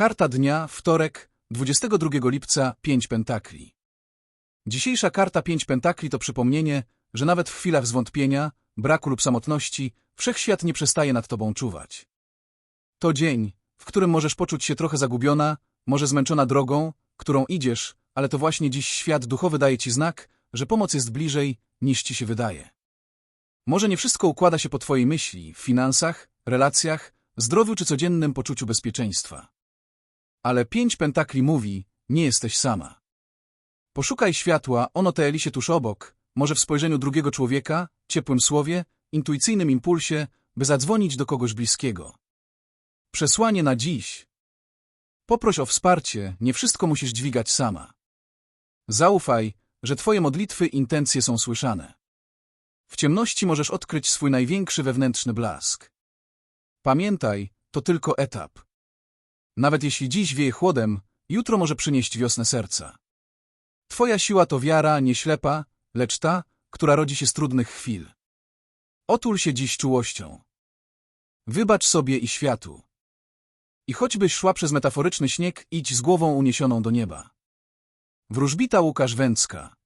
Karta dnia, wtorek, 22 lipca, 5 pentakli. Dzisiejsza karta 5 pentakli to przypomnienie, że nawet w chwilach zwątpienia, braku lub samotności, wszechświat nie przestaje nad tobą czuwać. To dzień, w którym możesz poczuć się trochę zagubiona, może zmęczona drogą, którą idziesz, ale to właśnie dziś świat duchowy daje ci znak, że pomoc jest bliżej, niż ci się wydaje. Może nie wszystko układa się po twojej myśli, w finansach, relacjach, zdrowiu czy codziennym poczuciu bezpieczeństwa. Ale pięć pentakli mówi, nie jesteś sama. Poszukaj światła, ono taeli się tuż obok, może w spojrzeniu drugiego człowieka, ciepłym słowie, intuicyjnym impulsie, by zadzwonić do kogoś bliskiego. Przesłanie na dziś. Poproś o wsparcie, nie wszystko musisz dźwigać sama. Zaufaj, że twoje modlitwy intencje są słyszane. W ciemności możesz odkryć swój największy wewnętrzny blask. Pamiętaj, to tylko etap. Nawet jeśli dziś wieje chłodem, jutro może przynieść wiosnę serca. Twoja siła to wiara nie ślepa, lecz ta, która rodzi się z trudnych chwil. Otul się dziś czułością. Wybacz sobie i światu. I choćbyś szła przez metaforyczny śnieg, idź z głową uniesioną do nieba. Wróżbita Łukasz Węcka